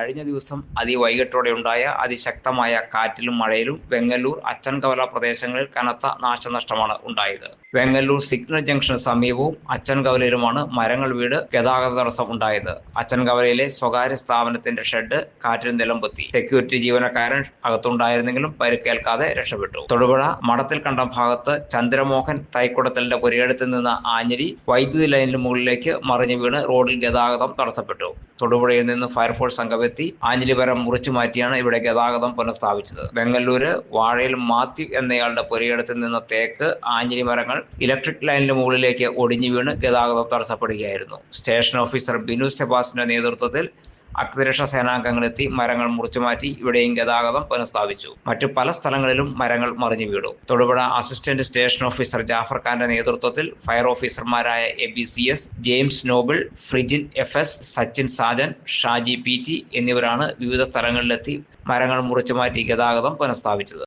കഴിഞ്ഞ ദിവസം അതിവൈകിട്ടോടെയുണ്ടായ അതിശക്തമായ കാറ്റിലും മഴയിലും വെങ്ങല്ലൂർ അച്ചൻകവല പ്രദേശങ്ങളിൽ കനത്ത നാശനഷ്ടമാണ് ഉണ്ടായത്. വെങ്ങല്ലൂർ സിഗ്നൽ ജംഗ്ഷന് സമീപവും അച്ചൻകവലയിലുമാണ് മരങ്ങൾ വീട് ഗതാഗത തടസ്സം ഉണ്ടായത്. അച്ചൻകവലയിലെ സ്വകാര്യ സ്ഥാപനത്തിന്റെ ഷെഡ് കാറ്റിൽ നിലംപൊത്തി. സെക്യൂരിറ്റി ജീവനക്കാരൻ അകത്തുണ്ടായിരുന്നെങ്കിലും പരിക്കേൽക്കാതെ രക്ഷപ്പെട്ടു. തൊടുപുഴ മഠത്തിൽ കണ്ട ഭാഗത്ത് ചന്ദ്രമോഹൻ തൈക്കുടത്തലിന്റെ പുരയിടത്തിൽ നിന്ന് ആഞ്ഞിരി വൈദ്യുതി ലൈനിന് മുകളിലേക്ക് മറിഞ്ഞു വീണ് റോഡിൽ ഗതാഗതം തടസ്സപ്പെട്ടു. തൊടുപുഴയിൽ നിന്ന് ഫയർഫോഴ്സ് സംഘമെത്തി ആഞ്ഞിലിപരം മുറിച്ചു മാറ്റിയാണ് ഇവിടെ ഗതാഗതം പുനഃസ്ഥാപിച്ചത്. ബംഗളൂര് വാഴയിൽ മാത്യു എന്നയാളുടെ പുരയിടത്തിൽ നിന്ന് തേക്ക് ആഞ്ഞിലി മരങ്ങൾ ഇലക്ട്രിക് ലൈനിന് മുകളിലേക്ക് ഒടിഞ്ഞു വീണ് ഗതാഗതം തടസ്സപ്പെടുകയായിരുന്നു. സ്റ്റേഷൻ ഓഫീസർ ബിനു സെബാസിന്റെ നേതൃത്വത്തിൽ അഗ്നിരക്ഷാ സേനാംഗങ്ങളെത്തി മരങ്ങൾ മുറിച്ചു മാറ്റി ഇവിടെയും ഗതാഗതം പുനഃസ്ഥാപിച്ചു. മറ്റു പല സ്ഥലങ്ങളിലും മരങ്ങൾ മറിഞ്ഞു വീണു. Thodupuzha assistant station officer Jafar ഖാന്റെ നേതൃത്വത്തിൽ ഫയർ ഓഫീസർമാരായ A B C S James Noble Frijin F S Sachin Sajan Shaji P T എന്നിവരാണ് വിവിധ സ്ഥലങ്ങളിലെത്തി മരങ്ങൾ മുറിച്ചു മാറ്റി ഗതാഗതം പുനഃസ്ഥാപിച്ചത്.